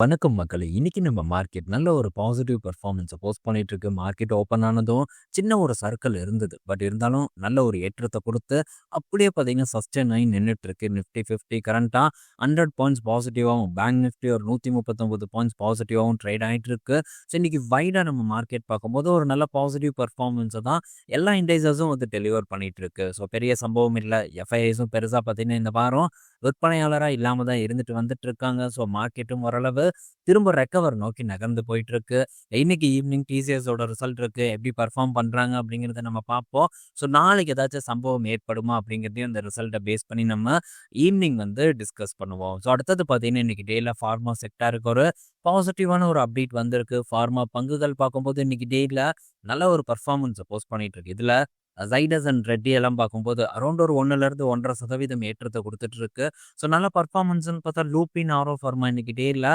வணக்கம் மக்களை இன்னைக்கு நம்ம மார்க்கெட் நல்ல ஒரு பாசிட்டிவ் பெர்ஃபார்மன்ஸ போஸ்ட் பண்ணிட்டு இருக்கு. மார்க்கெட் ஓப்பன் ஆனதும் சின்ன ஒரு சர்க்கிள் இருந்தது. பட் இருந்தாலும் நல்ல ஒரு ஏற்றத்தை கொடுத்து அப்படியே பார்த்தீங்கன்னா சஸ்டெயின் ஆகி நின்றுட்டு இருக்கு. நிஃப்டி ஃபிஃப்டி கரண்டாக ஹண்ட்ரட் பாயிண்ட்ஸ் பாசிட்டிவாகவும் பேங்க் நிஃப்டி ஒரு 139 பாயிண்ட்ஸ் பாசிட்டிவாகவும் ட்ரேட் ஆயிட்டு இருக்கு. ஸோ இன்னைக்கு வைடாக நம்ம மார்க்கெட் பார்க்கும்போது ஒரு நல்ல பாசிட்டிவ் பெர்ஃபார்மன்ஸ தான் எல்லா இண்டைசஸும் வந்து டெலிவர் பண்ணிட்டு இருக்கு. ஸோ பெரிய சம்பவம் இல்லை எஃப்ஐஐஸும் பெருசாக பார்த்தீங்கன்னா இந்த வாரம் விற்பனையாளராக இல்லாமல் தான் இருந்துட்டு வந்துட்டு இருக்காங்க. ஸோ மார்க்கெட்டும் ஓரளவு திரும்ப ரெக்கவர் நோக்கி நகர்ந்து போயிட்டு இருக்கு. இன்னைக்கு ஈவினிங் டிசிஎஸோட ரிசல்ட் இருக்கு. எப்படி பர்ஃபார்ம் பண்ணுறாங்க அப்படிங்கிறத நம்ம பார்ப்போம். ஸோ நாளைக்கு ஏதாச்சும் சம்பவம் ஏற்படுமா அப்படிங்கிறதையும் இந்த ரிசல்ட்டை பேஸ் பண்ணி நம்ம ஈவினிங் வந்து டிஸ்கஸ் பண்ணுவோம். ஸோ அடுத்தது பார்த்தீங்கன்னா, இன்னைக்கு டேல ஃபார்மா செக்டாருக்கு ஒரு பாசிட்டிவான ஒரு அப்டேட் வந்திருக்கு. ஃபார்மா பங்குகள் பார்க்கும்போது இன்னைக்கு டேல நல்ல ஒரு பர்ஃபார்மன்ஸை போஸ்ட் பண்ணிட்டு இருக்கு. இதில் சைடஸ் அண்ட் ரெட்டி எல்லாம் பார்க்கும்போது அரௌண்ட் ஒரு 1லேருந்து 1.5% ஏற்றத்த குடுத்துட்டு இருக்கு. ஸோ நல்ல பர்ஃபார்மன்ஸ்னு பார்த்தா லூப்பின் ஆரோ ஃபார்மா இன்னைக்கு டேயில்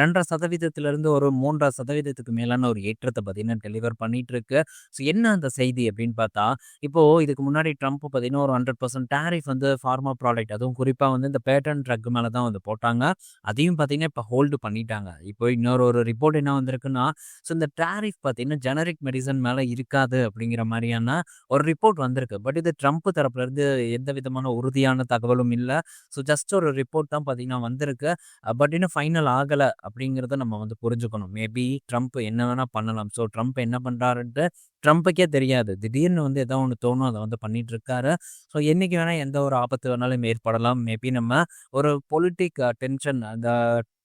ரெண்டரை சதவீதத்திலேருந்து ஒரு மூன்றரை சதவீதத்துக்கு மேலான ஒரு ஏற்றத்தை பார்த்தீங்கன்னா டெலிவர் பண்ணிட்டு இருக்கு. ஸோ என்ன அந்த செய்தி அப்படின்னு பார்த்தா, இப்போ இதுக்கு முன்னாடி ட்ரம்ப் பார்த்தீங்கன்னா ஒரு ஹண்ட்ரட் பர்சன்ட் டேரிஃப் வந்து ஃபார்மா ப்ராடக்ட் அதுவும் குறிப்பாக வந்து இந்த பேட்டர்ன் ட்ரக் மேலே தான் வந்து போட்டாங்க. அதையும் பார்த்தீங்கன்னா இப்போ ஹோல்டு பண்ணிட்டாங்க. இப்போ இன்னொரு ஒரு ரிப்போர்ட் என்ன வந்திருக்குன்னா, ஸோ இந்த டேரிஃப் பார்த்தீங்கன்னா ஜெனரிக் மெடிசன் மேலே இருக்காது அப்படிங்கிற மாதிரியான ஒரு ரிப்போர்ட் வந்திருக்கு. பட் இது ட்ரம்ப் தரப்புல இருந்து எந்த விதமான உறுதியான தகவலும் இல்லை ஸோ ஜஸ்ட் ஒரு ரிப்போர்ட் தான் பார்த்தீங்கன்னா வந்திருக்கு. பட் இன்னும் ஃபைனல் ஆகலை அப்படிங்கிறத நம்ம வந்து புரிஞ்சுக்கணும். மேபி ட்ரம்ப் என்ன வேணால் பண்ணலாம். ஸோ ட்ரம்ப் என்ன பண்ணுறாருன்ட்டு ட்ரம்ப்புக்கே தெரியாது. திடீர்னு வந்து எதோ ஒன்று தோணும். அதை வந்து பண்ணிட்டு இருக்காரு. ஸோ என்னைக்கு வேணால் எந்த ஒரு ஆபத்து வேணாலும் ஏற்படலாம். மேபி நம்ம ஒரு பொலிட்டிக் டென்ஷன் அந்த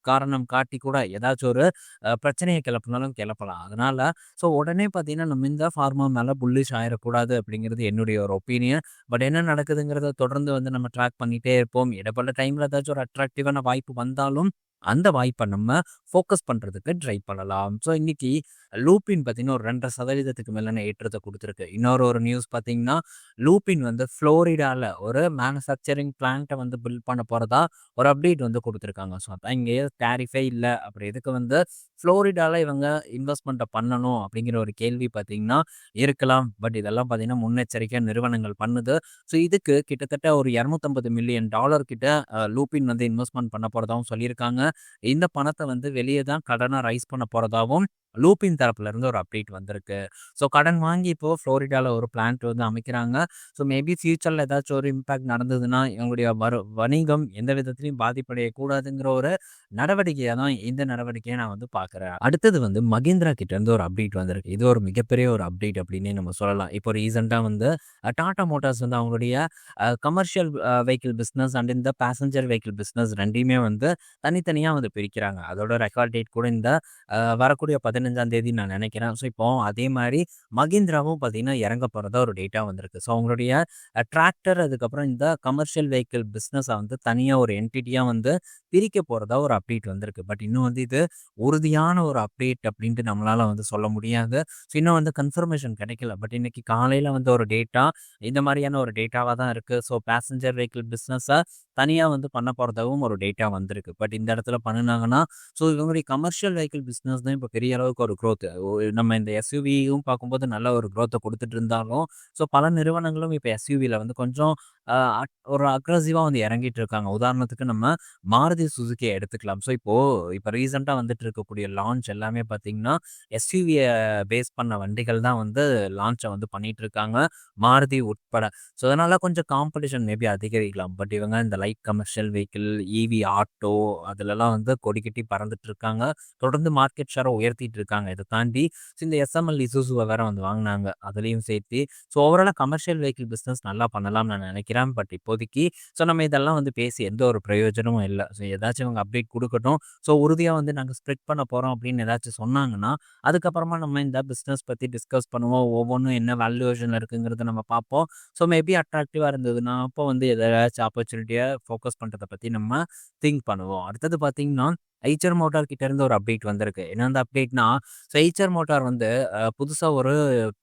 காரணம் காட்டி கூட ஏதாச்சும் ஒரு பிரச்சனையை கிளப்பினாலும் கிளப்பலாம். அதனால ஸோ உடனே பார்த்தீங்கன்னா, நம்ம இந்த ஃபார்மா மேலே புல்லிஷ் ஆயிடக்கூடாது அப்படிங்கிறது என்னுடைய ஒரு ஒப்பீனியன். பட் என்ன நடக்குதுங்கிறத தொடர்ந்து வந்து நம்ம ட்ராக் பண்ணிகிட்டே இருப்போம். இடைப்பட்ட டைமில் ஏதாச்சும் ஒரு அட்ராக்டிவான வாய்ப்பு வந்தாலும், அந்த வாய்ப்பை நம்ம ஃபோக்கஸ் பண்ணுறதுக்கு ட்ரை பண்ணலாம். ஸோ இன்னைக்கு லூப்பின் பார்த்தீங்கன்னா, ஒரு ரெண்டரை சதவீதத்துக்கு மேலான ஏற்றத்தை கொடுத்துருக்கு இன்னொரு ஒரு நியூஸ் பார்த்தீங்கன்னா, லூப்பின் வந்து ஃப்ளோரிடாவில் ஒரு மேனுஃபேக்சரிங் பிளான்ட்டை வந்து பில்ட் பண்ண போகிறதா ஒரு அப்டேட் வந்து கொடுத்துருக்காங்க ஸோ அதான் இங்கே டேரிஃபே இல்லை அப்படி இதுக்கு வந்து ஃப்ளோரிடாவில் இவங்க இன்வெஸ்ட்மெண்ட்டை பண்ணணும் அப்படிங்கிற ஒரு கேள்வி பார்த்தீங்கன்னா இருக்கலாம். பட் இதெல்லாம் பார்த்தீங்கன்னா முன்னெச்சரிக்கை நிறுவனங்கள் பண்ணுது. ஸோ இதுக்கு கிட்டத்தட்ட ஒரு $250 மில்லியன் கிட்ட லூப்பின் வந்து இன்வெஸ்ட்மெண்ட் பண்ண போகிறதாவும் சொல்லியிருக்காங்க. இந்த பணத்தை வந்து வெளியே தான் கடனை ரைஸ் பண்ண போகிறதாவும் லூப்பின் தரப்புல இருந்து ஒரு அப்டேட் வந்திருக்கு. ஸோ கடன் வாங்கி இப்போ ஃப்ளோரிடாவில் ஒரு பிளான்ட் வந்து அமைக்கிறாங்க. ஸோ மேபி ஃப்யூச்சரில் ஏதாச்சும் ஒரு இம்பாக்ட் நடந்ததுன்னா, இவங்களுடைய வரு வணிகம் எந்த விதத்திலயும் பாதிப்படையக்கூடாதுங்கிற ஒரு நடவடிக்கையை தான் இந்த நடவடிக்கையை நான் வந்து பார்க்குறேன். அடுத்தது வந்து மகேந்திரா கிட்ட இருந்து ஒரு அப்டேட் வந்திருக்கு. இது ஒரு மிகப்பெரிய ஒரு அப்டேட் அப்படின்னே நம்ம சொல்லலாம். இப்போ ரீசெண்டாக வந்து டாடா மோட்டார்ஸ் வந்து அவங்களுடைய கமர்ஷியல் வெஹிக்கிள் பிஸ்னஸ் அண்ட் இந்த பேசஞ்சர் வெஹிக்கிள் பிஸ்னஸ் ரெண்டையுமே வந்து தனித்தனியாக வந்து பிரிக்கிறாங்க. அதோட ரெக்கார்ட் டேட் கூட இந்த வரக்கூடிய வரக்கூடிய 15ஆம் தேதி நான் நினைக்கிறேன். ஸோ இப்போ அதே மாதிரி மகிந்திராவும் பார்த்தீங்கன்னா இறங்க போகிறதா ஒரு டேட்டா வந்திருக்கு. ஸோ அவங்களுடைய டிராக்டர் அதுக்கப்புறம் இந்த கமர்ஷியல் வெஹிக்கிள் பிஸ்னஸை வந்து தனியாக ஒரு என்டிட்டியாக வந்து பிரிக்க போகிறதா ஒரு அப்டேட் வந்திருக்கு. பட் இன்னும் வந்து இது உறுதியான ஒரு அப்டேட் அப்படின்ட்டு நம்மளால் வந்து சொல்ல முடியாது. ஸோ இன்னும் வந்து கன்ஃபர்மேஷன் கிடைக்கல. பட் இன்னைக்கு காலையில் வந்து ஒரு டேட்டா இந்த மாதிரியான ஒரு டேட்டாவாக தான் இருக்குது ஸோ பேசஞ்சர் வெஹிக்கிள் பிஸ்னஸை தனியாக வந்து பண்ண போகிறதாகவும் ஒரு டேட்டா வந்திருக்கு. பட் இந்த இடத்துல பண்ணினாங்கன்னா ஸோ இவங்களுடைய கமர்ஷியல் வெஹிக்கிள் பிஸ்னஸ் தான் இப்போ பெரிய அளவுக்கு ஒரு க்ரோத் நம்ம இந்த எஸ்யூவியும் பார்க்கும்போது நல்ல ஒரு க்ரோத்தை கொடுத்துட்டு இருந்தாலும், ஸோ பல நிறுவனங்களும் இப்போ எஸ்யூவியில் வந்து கொஞ்சம் அட் ஒரு அக்ரஸிவாக வந்து இறங்கிட்டு இருக்காங்க. உதாரணத்துக்கு நம்ம மாருதி சுசுக்கியை எடுத்துக்கலாம். ஸோ இப்போது இப்போ ரீசெண்டாக வந்துட்டு இருக்கக்கூடிய லான்ச் எல்லாமே பார்த்தீங்கன்னா, எஸ்யூவியை பேஸ் பண்ண வண்டிகள் தான் வந்து லான்ச்சை வந்து பண்ணிட்டு இருக்காங்க. மாருதி உட்பட. ஸோ அதனால் கொஞ்சம் காம்படிஷன் மேபி அதிகரிக்கலாம். பட் இவங்க இந்த light commercial vehicle, EV auto அதுலலாம் வந்து கொடிக்கட்டி பறந்துட்டு இருக்காங்க. தொடர்ந்து மார்க்கெட் ஷேரை உயர்த்திட்டு இருக்காங்க. இதை தாண்டி ஸோ இந்த எஸ்எம்எல் இசூசுவை வேற வந்து வாங்கினாங்க அதுலேயும் சேர்த்து ஸோ ஓவராலாக கமர்ஷியல் வெஹிக்கிள் பிஸ்னஸ் நல்லா பண்ணலாம்னு நான் நினைக்கிறேன். பட் இப்போதைக்கு ஸோ நம்ம இதெல்லாம் வந்து பேசி எந்த ஒரு பிரயோஜனமும் இல்லை ஸோ ஏதாச்சும் இவங்க அப்டேட் கொடுக்கட்டும் ஸோ உறுதியாக வந்து நாங்கள் ஸ்ப்ரெட் பண்ண போகிறோம் அப்படின்னு ஏதாச்சும் சொன்னாங்கன்னா, அதுக்கப்புறமா நம்ம இந்த பிஸ்னஸ் பற்றி டிஸ்கஸ் பண்ணுவோம். ஒவ்வொன்றும் என்ன வேல்யூவேஷனில் இருக்குங்கிறத நம்ம பார்ப்போம். ஸோ மேபி அட்ராக்டிவாக இருந்ததுன்னா, அப்போ வந்து எதாச்சும் ஆப்பர்ச்சுனிட்டியை ஃபோக்கஸ் பண்ணுறதை பற்றி நம்ம திங்க் பண்ணுவோம். அடுத்தது பார்த்தீங்கன்னா, ஐச்சர் மோட்டார் கிட்ட இருந்து ஒரு அப்டேட் வந்திருக்கு. என்ன அந்த அப்டேட்னா, ஸோ ஐச்சர் மோட்டார் வந்து புதுசாக ஒரு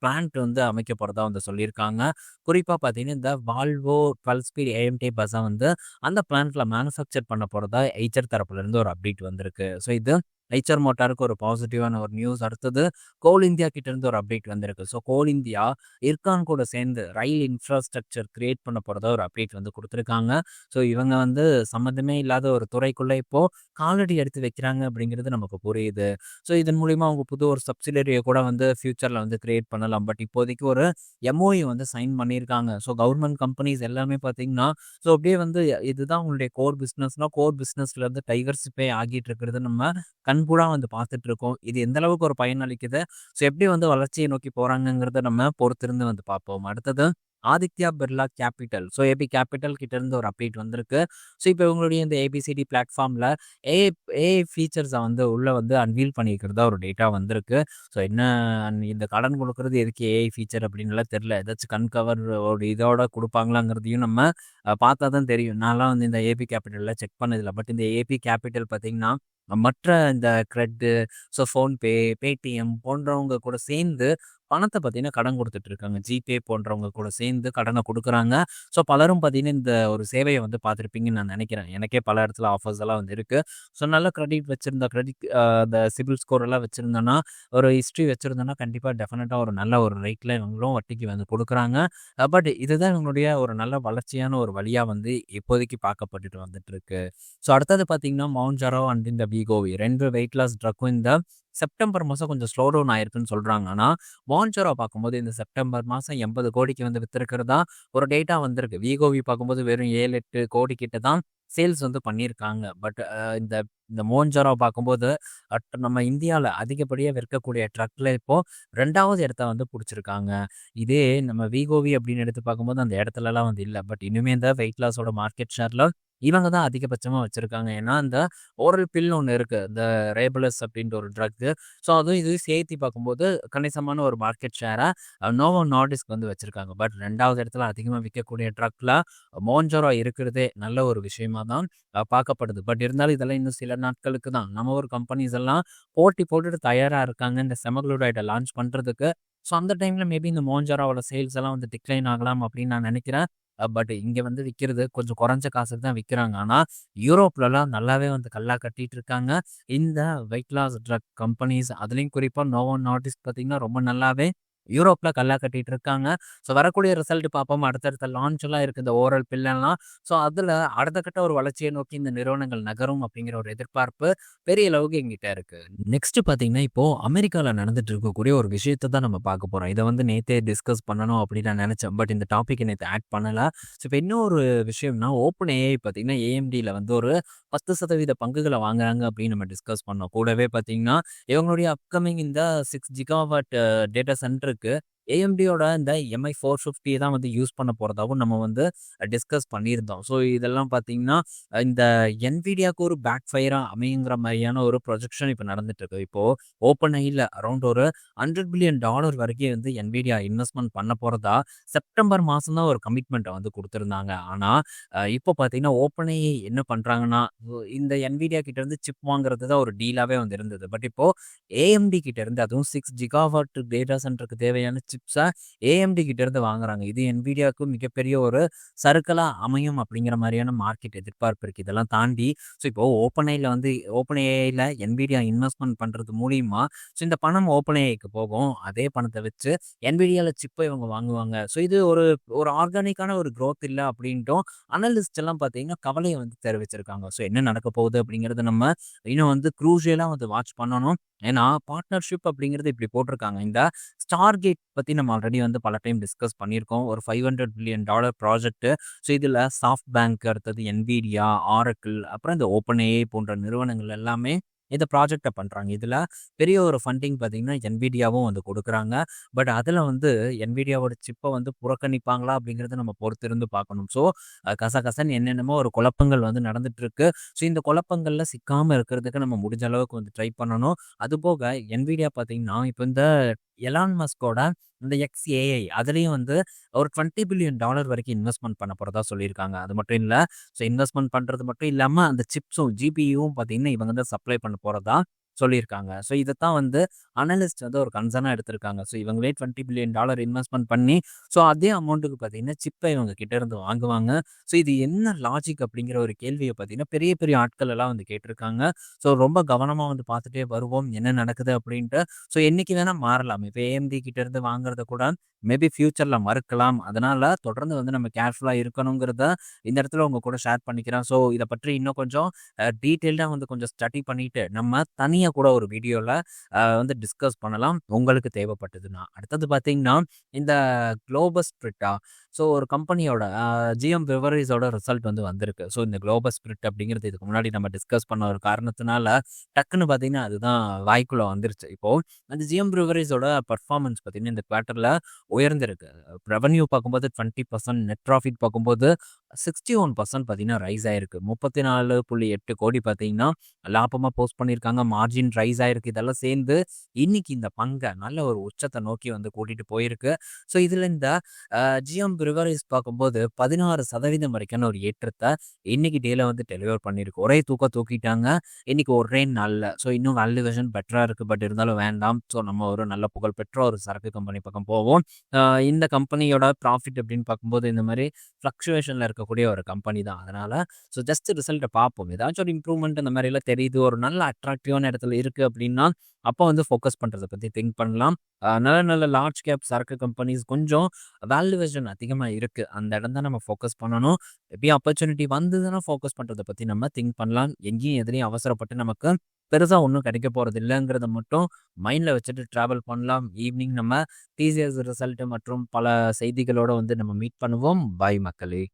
பிளான்ட் வந்து அமைக்க வந்து சொல்லியிருக்காங்க. குறிப்பாக பார்த்தீங்கன்னா, இந்த வால்வோ 12 ஸ்பீட் ஏஎம்டி பஸ்ஸை வந்து அந்த பிளான்ட்ல மேனுஃபேக்சர் பண்ண போகிறதா ஐச்சர் தரப்புலேருந்து ஒரு அப்டேட் வந்திருக்கு. ஸோ இது ஐச்சர் மோட்டாருக்கு ஒரு பாசிட்டிவான ஒரு நியூஸ். அடுத்தது கோல் இந்தியா கிட்டேருந்து ஒரு அப்டேட் வந்திருக்கு. ஸோ கோல் இந்தியா இர்கான் கூட சேர்ந்து ரயில் இன்ஃப்ராஸ்ட்ரக்சர் கிரியேட் பண்ண போகிறத ஒரு அப்டேட் வந்து கொடுத்துருக்காங்க ஸோ இவங்க வந்து சம்மந்தமே இல்லாத ஒரு துறைக்குள்ளே இப்போது காலடி எடுத்து வைக்கிறாங்க அப்படிங்கிறது நமக்கு புரியுது. ஸோ இதன் மூலிமா அவங்க புது ஒரு சப்சிடரிய கூட வந்து ஃப்யூச்சரில் வந்து கிரியேட் பண்ணலாம். பட் இப்போதைக்கு ஒரு எம்ஓஇ வந்து சைன் பண்ணியிருக்காங்க. ஸோ கவர்மெண்ட் கம்பெனிஸ் எல்லாமே பார்த்தீங்கன்னா, ஸோ அப்படியே வந்து இதுதான் உங்களுடைய கோர் பிஸ்னஸ்னால் கோர் பிசினஸ்லேருந்து டைவர்சிஃபை ஆகிட்டு இருக்கிறது நம்ம கண்கூடாக வந்து பார்த்துட்டு இருக்கோம். இது எந்த அளவுக்கு ஒரு பயன் அளிக்குது? ஸோ எப்படி வந்து வளர்ச்சியை நோக்கி போகிறாங்கங்கிறத நம்ம பொறுத்திருந்து வந்து பார்ப்போம். அடுத்தது Aditya Birla capital. So AB capital கிட்டேருந்து ஒரு அப்டேட் வந்திருக்கு. ஸோ இப்போ இவங்களுடைய இந்த ஏபிசிடி பிளாட்ஃபார்மில் ஏ ஏஐ ஃபீச்சர்ஸை வந்து உள்ளே வந்து அன்வீல் பண்ணியிருக்கிறதா ஒரு டேட்டா வந்திருக்கு. ஸோ என்ன இந்த கடன் கொடுக்குறது எதுக்கு ஏஐ ஃபீச்சர் அப்படின்னுலாம் தெரியல. ஏதாச்சும் கண் கவர் ஒரு இதோட கொடுப்பாங்களாங்கிறதையும் நம்ம பார்த்தா தான் தெரியும். நான்லாம் வந்து இந்த ஏபி கேபிட்டலில் செக் பண்ணதில்லை பட் இந்த ஏபி கேப்பிட்டல் பார்த்தீங்கன்னா, மற்ற இந்த க்ரெட்டு ஸோ ஃபோன்பே, பேடிஎம் போன்றவங்க கூட சேர்ந்து பணத்தை பார்த்தீங்கன்னா கடன் கொடுத்துட்டு இருக்காங்க. ஜிபே போன்றவங்க கூட சேர்ந்து கடனை கொடுக்குறாங்க. ஸோ பலரும் பார்த்தீங்கன்னா, இந்த ஒரு சேவையை வந்து பார்த்துருப்பீங்கன்னு நான் நினைக்கிறேன். எனக்கே பல இடத்துல ஆஃபர்ஸ் எல்லாம் வந்து இருக்குது ஸோ நல்ல கிரெடிட் வச்சுருந்தா கிரெடிட் இந்த அந்த சிபில் ஸ்கோர் எல்லாம் வச்சுருந்தோன்னா ஒரு ஹிஸ்ட்ரி வச்சுருந்தோன்னா கண்டிப்பாக டெஃபினட்டாக ஒரு நல்ல ஒரு ரேட்டில் இவங்களும் வட்டிக்கு வந்து கொடுக்குறாங்க. பட் இதுதான் இவங்களுடைய ஒரு நல்ல வளர்ச்சியான ஒரு வழியாக வந்து இப்போதைக்கு பார்க்கப்பட்டுட்டு வந்துட்டு இருக்கு. ஸோ அடுத்தது பார்த்தீங்கன்னா, மவுண்ட்ஜாரோ அண்ட் இந்த வீகோவி ரெண்டு வெயிட் லாஸ் ட்ரக்கும் இந்த செப்டம்பர் மாதம் கொஞ்சம் ஸ்லோ டவுன் ஆயிருக்குன்னு சொல்கிறாங்க ஆனால் வான்சோரா பார்க்கும்போது இந்த செப்டம்பர் மாதம் எண்பது கோடிக்கு வந்து விற்றுருக்கிறதா ஒரு டேட்டா வந்திருக்கு. விகோவி பார்க்கும்போது வெறும் 7, 8 கோடி கிட்ட தான் சேல்ஸ் வந்து பண்ணியிருக்காங்க. பட் இந்த இந்த மோஹன்ஜாரோ பார்க்கும்போது அட் நம்ம இந்தியாவில் அதிகப்படியாக விற்கக்கூடிய ட்ரக்கில் இப்போ ரெண்டாவது இடத்த வந்து பிடிச்சிருக்காங்க இதே நம்ம வீகோவி அப்படின்னு எடுத்து பார்க்கும்போது அந்த இடத்துலலாம் வந்து இல்லை பட் இனிமேல் இந்த வெயிட் லாஸோட மார்க்கெட் ஷேரில் இவங்க தான் அதிகபட்சமாக வச்சுருக்காங்க ஏன்னா, அந்த ஓரல் பில்னு ஒன்று இருக்குது இந்த ரேபலஸ் அப்படின்ற ஒரு ட்ரக்கு. ஸோ அதுவும் இதையும் சேர்த்து பார்க்கும்போது கணிசமான ஒரு மார்க்கெட் ஷேராக நோவோ நார்டிஸ்க் வந்து வச்சுருக்காங்க பட் ரெண்டாவது இடத்துல அதிகமாக விற்கக்கூடிய ட்ரக்ல மோஞ்சரோ இருக்கிறதே நல்ல ஒரு விஷயமா தான் பார்க்கப்படுது. பட் இருந்தாலும் இதெல்லாம் இன்னும் சில நாட்களுக்கு தான். நம்ம ஒரு கம்பெனிஸ் எல்லாம் போட்டி போட்டுட்டு தயாராக இருக்காங்க. இந்த செமக்ளூரைட லான்ச் பண்ணுறதுக்கு ஸோ அந்த டைமில் மேபி இந்த மோஹன்ஜாரோவோட சேல்ஸ் எல்லாம் வந்து டிக்ளைன் ஆகலாம் அப்படின்னு நான் நினைக்கிறேன் பட் இங்கே வந்து விற்கிறது கொஞ்சம் குறைஞ்ச காசுக்கு தான் விற்கிறாங்க ஆனால் யூரோப்லலாம் நல்லாவே வந்து கல்லா கட்டிட்டு இருக்காங்க. இந்த வெயிட் லாஸ் ட்ரக் கம்பெனிஸ் அதுலேயும் குறிப்பாக நோவோ நோட்டிஸ் பார்த்திங்கன்னா ரொம்ப நல்லாவே யூரோப்பில் கல்லா கட்டிகிட்டு இருக்காங்க. ஸோ வரக்கூடிய ரிசல்ட் பார்ப்போம். அடுத்தடுத்த லான்ச்செல்லாம் இருக்குது இந்த ஓரல் பில்லெல்லாம் ஸோ அதில் அடுத்த கட்ட ஒரு வளர்ச்சியை நோக்கி இந்த நிறுவனங்கள் நகரும் அப்படிங்கிற ஒரு எதிர்பார்ப்பு பெரிய அளவுக்கு எங்கிட்ட இருக்குது நெக்ஸ்ட் பார்த்தீங்கன்னா, இப்போ அமெரிக்காவில் நடந்துட்டு இருக்கக்கூடிய ஒரு விஷயத்தை தான் நம்ம பார்க்க போகிறோம் இதை வந்து நேற்றே டிஸ்கஸ் பண்ணணும் அப்படின்னு நான் நினச்சேன் பட் இந்த டாபிக்க நேற்று ஆட் பண்ணலை ஸோ இப்போ இன்னொரு விஷயம்னா, ஓப்பன் ஏஐ பார்த்தீங்கன்னா, ஏஎம்டியில் வந்து ஒரு பத்து சதவீத பங்குகளை வாங்குறாங்க அப்படின்னு நம்ம டிஸ்கஸ் பண்ணோம். கூடவே பார்த்தீங்கன்னா, இவங்களுடைய அப்கமிங் இந்த சிக்ஸ் ஜிகாவாட் டேட்டா சென்டர் சென்டருக்கு ஏஎம்டியோட இந்த எம்ஐ 450 தான் வந்து யூஸ் பண்ண போகிறதாகவும் நம்ம வந்து டிஸ்கஸ் பண்ணியிருந்தோம். ஸோ இதெல்லாம் பார்த்தீங்கன்னா, இந்த என்விடியாவுக்கு ஒரு பேக் ஃபயராக அமையுங்கிற மாதிரியான ஒரு ப்ரொஜெக்ஷன் இப்போ நடந்துட்டு இருக்கு. இப்போது ஓப்பன் ஐயில் அரௌண்ட் ஒரு ஹண்ட்ரட் பில்லியன் டாலர் வரைக்கும் வந்து என்விடியா இன்வெஸ்ட்மெண்ட் பண்ண போகிறதா செப்டம்பர் மாதம் தான் ஒரு கமிட்மெண்ட்டை வந்து கொடுத்துருந்தாங்க ஆனால் இப்போ பார்த்தீங்கன்னா, ஓப்பன் ஐ என்ன பண்ணுறாங்கன்னா இந்த என்விடியா கிட்டேருந்து சிப் வாங்குறது தான் ஒரு டீலாகவே வந்து இருந்தது. பட் இப்போ ஏஎம்டி கிட்டேருந்து அதுவும் சிக்ஸ் ஜிகாவாட் டேட்டா சென்டருக்கு தேவையான சிப்ஸை ஏஎம்டி கிட்ட இருந்து வாங்குறாங்க. இது என்விடியாவுக்கு மிகப்பெரிய ஒரு சருக்கலாக அமையும் அப்படிங்கிற மாதிரியான மார்க்கெட் எதிர்பார்ப்பு இருக்கு. இதெல்லாம் தாண்டி ஸோ இப்போ ஓப்பன் வந்து ஓப்பன் ஏஐல என்விடியா இன்வெஸ்ட்மெண்ட் பண்றது மூலியமா ஸோ இந்த பணம் ஓப்பன் ஏஐக்கு போகும். அதே பணத்தை வச்சு என்விடியால சிப்பை இவங்க வாங்குவாங்க. ஸோ இது ஒரு ஒரு ஆர்கானிக்கான ஒரு க்ரோத் இல்லை அப்படின்ட்டும் அனலிஸ்ட் எல்லாம் பார்த்தீங்கன்னா, கவலையை வந்து தெரிவிச்சிருக்காங்க. ஸோ என்ன நடக்க போகுது அப்படிங்கிறத நம்ம இன்னும் வந்து க்ரூஷியலாக வந்து வாட்ச் பண்ணணும். ஏன்னா, பார்ட்னர்ஷிப் அப்படிங்கிறது இப்படி போட்டிருக்காங்க. இந்த ஸ்டார் கேட் பற்றி நம்ம ஆல்ரெடி வந்து பல டைம் டிஸ்கஸ் பண்ணியிருக்கோம். ஒரு $500 பில்லியன் டாலர் ப்ராஜெக்ட். ஸோ இதில் சாஃப்ட் பேங்க், அடுத்தது என்விடியா, ஆரக்கிள் அப்புறம் இந்த ஓப்பன் போன்ற நிறுவனங்கள் எல்லாமே இந்த ப்ராஜெக்டை பண்ணுறாங்க இதில் பெரிய ஒரு ஃபண்டிங் பார்த்தீங்கன்னா, என்விடியாவும் வந்து கொடுக்குறாங்க பட் அதில் வந்து என்விடியாவோட சிப்பை வந்து புறக்கணிப்பாங்களா அப்படிங்கிறத நம்ம பொறுத்திருந்து பார்க்கணும். ஸோ கசகசன் கசகசன்னு என்னென்னமோ ஒரு குழப்பங்கள் வந்து நடந்துகிட்ருக்கு ஸோ இந்த குழப்பங்களில் சிக்காமல் இருக்கிறதுக்கு நம்ம முடிஞ்ச அளவுக்கு வந்து ட்ரை பண்ணணும். அதுபோக என்விடியா பார்த்தீங்கன்னா, இப்போ இந்த எலான் மஸ்கோட இந்த எக்ஸ் ஏஐ அதுலேயும் வந்து ஒரு டுவெண்ட்டி பில்லியன் டாலர் வரைக்கும் இன்வெஸ்ட்மெண்ட் பண்ண போகிறதா சொல்லியிருக்காங்க. அது மட்டும் இல்லை ஸோ இன்வெஸ்ட்மெண்ட் பண்ணுறது மட்டும் இல்லாமல் அந்த சிப்ஸும் ஜிபியும் பார்த்தீங்கன்னா, இவங்க தான் சப்ளை பண்ண போகிறதா சொல்லியிருக்காங்க. ஸோ இதைத்தான் வந்து அனலிஸ்ட் வந்து ஒரு கன்சர்னாக எடுத்திருக்காங்க. ஸோ இவங்களே $20 பில்லியன் இன்வெஸ்ட்மெண்ட் பண்ணி, ஸோ அதே அமௌண்ட்டுக்கு பார்த்தீங்கன்னா, சிப்பை இவங்க கிட்ட இருந்து வாங்குவாங்க. ஸோ இது என்ன லாஜிக் அப்படிங்கிற ஒரு கேள்வியை பார்த்தீங்கன்னா, பெரிய பெரிய ஆட்கள் எல்லாம் வந்து கேட்டிருக்காங்க. ஸோ ரொம்ப கவனமாக வந்து பார்த்துட்டே வருவோம். என்ன நடக்குது அப்படின்ட்டு. ஸோ என்னைக்கு வேணால் மாறலாம். இப்போ ஏஎம்டி கிட்ட இருந்து வாங்குறத கூட மேபி ஃப்யூச்சரில் மறுக்கலாம். அதனால் தொடர்ந்து வந்து நம்ம கேர்ஃபுல்லாக இருக்கணுங்கிறத இந்த இடத்துல உங்கள் கூட ஷேர் பண்ணிக்கிறேன். ஸோ இதை பற்றி இன்னும் கொஞ்சம் டீட்டெயில்டாக வந்து கொஞ்சம் ஸ்டடி பண்ணிட்டு, நம்ம தனியாக கூட ஒரு வீடியோவில் வந்து டிஸ்கஸ் பண்ணலாம். உங்களுக்கு தேவைப்பட்டதுன்னா. அடுத்தது பார்த்தீங்கன்னா, இந்த குளோபஸ் ஸ்பிரிட்டா ஸோ ஒரு கம்பெனியோட ஜிஎம் விவரிஸோட ரிசல்ட் வந்து வந்திருக்கு. ஸோ இந்த குளோபஸ் ஸ்பிரிட் அப்படிங்கிறது இதுக்கு முன்னாடி நம்ம டிஸ்கஸ் பண்ண ஒரு காரணத்தினால, டக்குன்னு பார்த்தீங்கன்னா, அதுதான் வாய்க்குள்ளே வந்துருச்சு. இப்போது அந்த ஜிஎம் பிவரேஜஸோட பர்ஃபார்மன்ஸ் பார்த்தீங்கன்னா, இந்த குவார்ட்டரில் உயர்ந்திருக்கு. ரெவன்யூ பார்க்கும்போது 20% நெட் ப்ராஃபிட் பார்க்கும்போது 61% பார்த்தீங்கன்னா ரைஸ் ஆயிருக்கு. 34.8 கோடி பார்த்தீங்கன்னா, லாபமாக போஸ்ட் பண்ணியிருக்காங்க. மார்ஜின் ரைஸ் ஆயிருக்கு. இதெல்லாம் சேர்ந்து இன்னைக்கு இந்த பங்கை நல்ல ஒரு உச்சத்தை நோக்கி வந்து கூட்டிட்டு போயிருக்கு. ஸோ இதில் இந்த ஜிஎம் பிரிவரிஸ் பார்க்கும்போது 16% வரைக்கான ஒரு ஏற்றத்தை இன்னைக்கு டேல வந்து டெலிவர் பண்ணியிருக்கு. ஒரே தூக்கம் தூக்கிட்டாங்க. இன்னைக்கு ஒரே நல்ல ஸோ இன்னும் வேல்யூவேஷன் பெட்டராக இருக்கு. பட் இருந்தாலும் வேண்டாம். ஸோ நம்ம ஒரு நல்ல புகழ்பெற்ற ஒரு சரக்கு கம்பெனி பக்கம் போவோம். இந்த கம்பெனியோட ப்ராஃபிட் அப்படின்னு பார்க்கும்போது, இந்த மாதிரி ஃப்ளக்சுவேஷனில் இருக்கக்கூடிய ஒரு கம்பெனி தான். அதனால் ஸோ ஜஸ்ட் ரிசல்ட்டை பார்ப்போம். ஏதாச்சும் ஒரு இம்ப்ரூவ்மெண்ட் இந்த மாதிரிலாம் தெரியுது. ஒரு நல்ல அட்ராக்டிவான இடத்துல இருக்குது அப்படின்னா, அப்போ வந்து ஃபோக்கஸ் பண்ணுறதை பற்றி திங்க் பண்ணலாம். நல்ல நல்ல லார்ஜ் கேப் சரக்கு கம்பெனிஸ் கொஞ்சம் வேல்யூவேஷன் அதிகமாக இருக்குது அந்த இடம் தான் நம்ம ஃபோக்கஸ் பண்ணணும். எப்படி ஆப்பர்ச்சுனிட்டி வந்ததுன்னா ஃபோக்கஸ் பண்ணுறதை பற்றி நம்ம திங்க் பண்ணலாம். எங்கேயும் எதுலயும் அவசரப்பட்டு நமக்கு பெருசாக ஒன்றும் கிடைக்க போகிறது இல்லைங்கிறத மட்டும் மைண்டில் வச்சுட்டு ட்ராவல் பண்ணலாம். ஈவினிங் நம்ம டிசிஎஸ் ரிசல்ட்டு மற்றும் பல செய்திகளோடு வந்து நம்ம மீட் பண்ணுவோம். பாய் மக்களே!